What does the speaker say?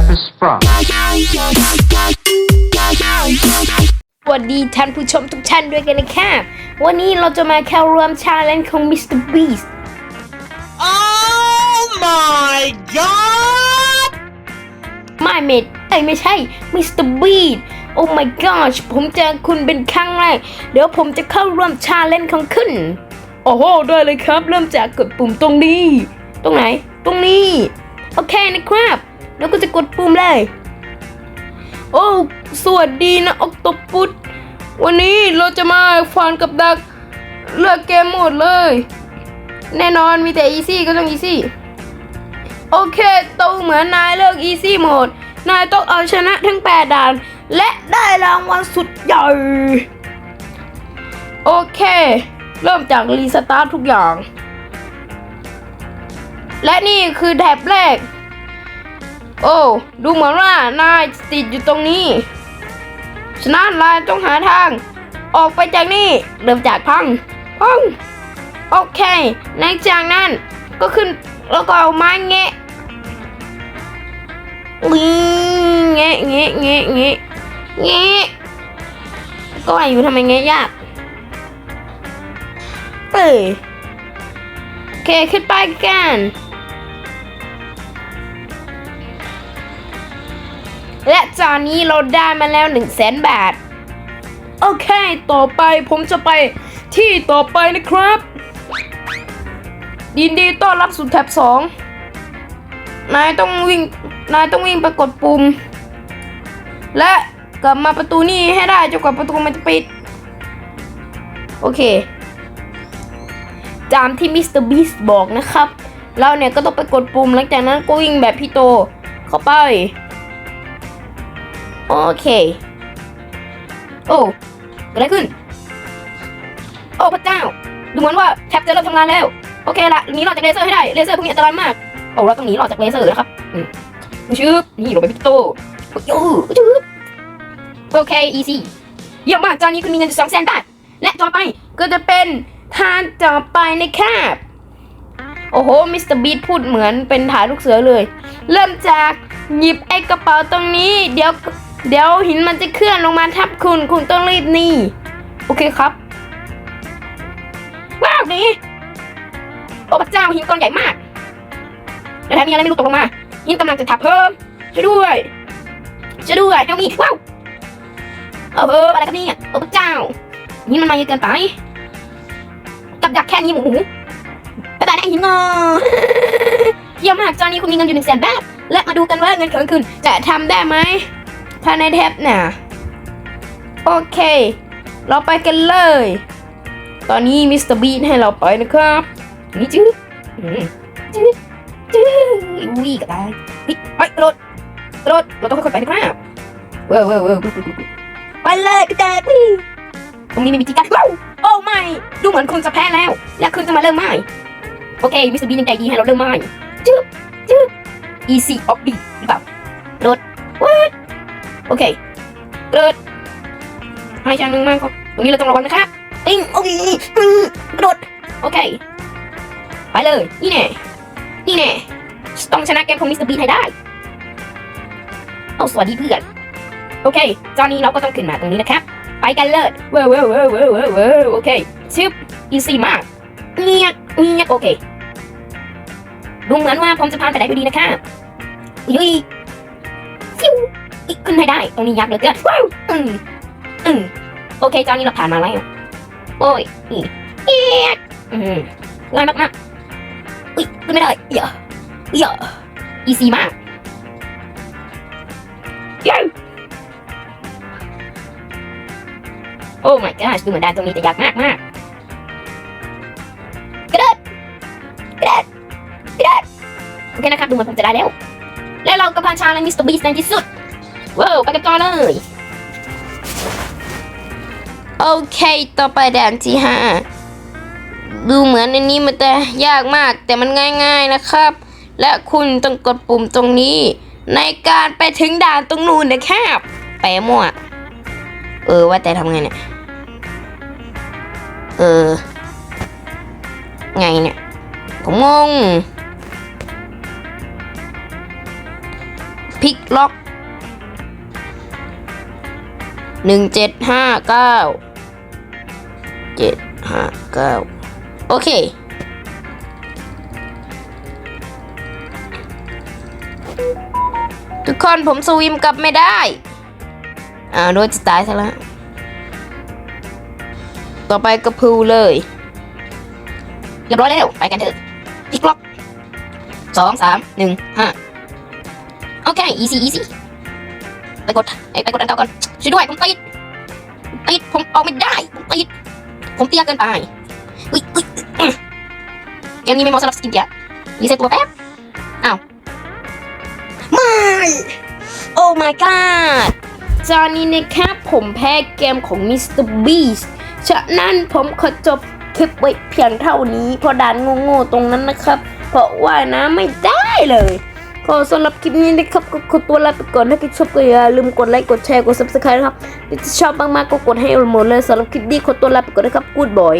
Trappist Frog. สวัสดีท่านผู้ชมทุกท่านด้วยกันนะครับ วันนี้เราจะมาเข้ารวมชาเลนจ์ของ Mr. Beast Oh my god! ไม่เมดเอ้ยไม่ใช่ Mr. Beast Oh my gosh ผมเจอคุณเป็นครั้งแรก เดี๋ยวผมจะเข้าร่วมชาเลนจ์ของคุณ โอ้โห ได้เลยครับ เริ่มจากกดปุ่มตรงนี้ ตรงไหน ตรงนี้ โอเคนะครับ แล้วก็จะกดปุ่มเลย โอ้ สวัสดีนะออกตปุสวันนี้เราจะมาฟันกับดัก เลือกเกมหมดเลย แน่นอนมีแต่ easy ก็ต้อง easy โอเคโตเหมือนนายเลือก easy หมด นายต้องเอาชนะทั้ง8ด่าน และได้รางวัลสุดใหญ่ โอเค เริ่มจากรีสตาร์ททุกอย่าง และนี่คือแท็บแรก โอ้ดูเหมือนว่านายติดอยู่ตรงนี้ฉะนั้นนายต้องหาทาง ออกไปจากนี่เริ่มจากพังพังโอเคในจากนั้นก็ขึ้นแล้วก็เอาไม้แงะวิ่งแงะแงะแงะแงะแงะก็อยู่ทำไมแงะยากเอ้ยโอเคขึ้นไปกัน และจานนี้เราได้มาแล้ว1 0 0 0 0แสนบาท โอเค ต่อไปผมจะไปที่ต่อไปนะครับยินดีต้อนรับสู่แท็บสองนายต้องวิ่ง นายต้องวิ่งไปกดปุ่ม และกลับมาประตูนี้ให้ได้จนกว่าประตูมันจะปิด โอเคตามที่มิสเตอร์บีสบอกนะครับ เราเนี่ยก็ต้องไปกดปุ่มหลังจากนั้นก็วิ่งแบบพี่โตเข้าไป โอเค โอ้เกิดอะไรขึ้น โอ้พระเจ้า ดูเหมือนว่าแท็บจะเริ่มทำงานแล้ว โอเคละหนีหลอดจากเลเซอร์ให้ได้ เลเซอร์พวกนี้อันตรายมาก โอ้เราต้องหนีหลอดจากเลเซอร์นะครับอืมชืบนี่ลงไปพิโต้ยูชืบโอเค easy เยี่ยมมากจานนี้คุณมีเงินสองแสนบาท และต่อไปก็จะเป็นทานต่อไปในะคบโอ้โห มิสเตอร์บีทพูดเหมือนเป็นถ่ายลูกเสือเลย เริ่มจากหยิบไอ้กระเป๋าตรงนี้ เดี๋ยว เดี๋ยวหินมันจะเคลื่อนลงมาทับคุณ คุณต้องรีบหนี่โอเคครับว้าวนี่โอ้พระเจ้าหินก้อนใหญ่มากแล้วแถมมีอะไรไม่รู้ตกลงมาหินกำลังจะทับเพิ่มช่วยด้วยช่วยด้วยเฮลมีว้าวเออเอออะไรกันเนี่ยโอ้พระเจ้าหินมันมาเยอะเกินไปกับดักแค่นี้หมูหมูไปแต่ไหนหินงอเยี่ยมมากจอนนี้คุณมีเงินอยู่หนึ่งแสนบาทและมาดูกันว่าเงินของคุณจะทำได้ไหม ภายในแท็บน่ะโอเค เราไปกันเลย ตอนนี้มิสเตอร์บีนให้เราไปนะครับนี่จื้อจื้อจื้อวิ่งก็ได้เฮ้ยไประโดดกระโดดเราต้องค่อยๆไปนะครับเว้าวว้าวว้าวไปเลยกระเด็นตรงนี้ไม่มีที่กั้นว้าวโอ้ไม่ดูเหมือนคุณจะแพ้แล้ว และคุณจะมาเริ่มใหม่โอเคมิสเตอร์บีนยังใจดีให้เราเริ่มใหม่จื้อจื้อ easy of B หรือเปล่าระโดด what โอเคกรดให้ชั้นหนึ่งมากครับตรงนี้เราต้องระวังนะครับติ้งโอ้ยกระโดดโอเค ไปเลย นี่แน่นี่แน่ต้องชนะเกมของมิสเตอร์บีให้ได้เอาสวัสดีเพื่อน โอเคตอนนี้เราก็ต้องขึ้นมาตรงนี้นะครับ ไปกันเลยเว้าวว้าวว้าวว้าวว้าวว้าวโอเคชิปอีซี่มากเงียบเงียบโอเคดูเหมือนว่าผมจะผ่านไปได้ด้วยดีนะครับยุ้ย ขึ้นให้ได้ ตรงนี้ยากเหลือเกินว้าวอืมอืมโอเคตอนนี้เราผ่านมาแล้วโอ้ยอีเอียดอืมง่ายมากๆอุ้ยขึ้นไม่ได้เยอะเยอะอีซีมากเย้โอ้ my gosh ดูเหมือนด่านตรงนี้จะยากมากมากกระโดดกระโดดกระโดดโอเคนะครับ ดูเหมือนผมจะได้แล้ว และเราก็ผ่านชาเลนจ์มิสเตอร์บีสในที่สุด ว้าวไปกันต่อเลย โอเค ต่อไปด่านที่ห้าดูเหมือนอันนี้มันจะยากมาก แต่มันง่ายๆนะครับ และคุณต้องกดปุ่มตรงนี้ ในการไปถึงด่านตรงนู้นนะครับไปมั่วเออว่าแต่ทำไงเนี่ย เออ ไงเนี่ย ผมงงพลิกล็อก หนึ่งเจ็ดห้าเก้าเจ็ดห้าเก้าโอเค ทุกคนผมสวิมกลับไม่ได้ อ่าโดนจะตายซะแล้ว ต่อไปก็พูลเลยเรียบร้อยแล้ว ไปกันเถอะพลิกล็อกสองสามหนึ่งห้าโอเค easy easy ไปกดไอ้ไปกดอันเก่าก่อน ช่วยด้วยผมติดติดผมออกไม่ได้ผมติดผมเตี้ยเกินไปอุ้ยอุ้ยเกมนี้ไม่เหมาะสำหรับสกินเกียร์รีเซ็ตตัวแป๊บอ้าวไม่โอ้ my god จานนี้นะครับผมแพ้เกมของ Mr. Beast ฉะนั้นผมขอจบคลิปไว้เพียงเท่านี้ เพราะด่านโง่ๆตรงนั้นนะครับ เพราะว่านะไม่ได้เลย ก็สำหรับคลิปนี้นะครับก็ขอตัวลาไปก่อนถ้าใครชอบก็อย่าลืมกดไลค์กดแชร์กดซับสไครต์นะครับถ้าชอบมากๆก็กดให้หมดเลยสำหรับคลิปนี้ขอตัวลาไปก่อนนะครับกูดบอย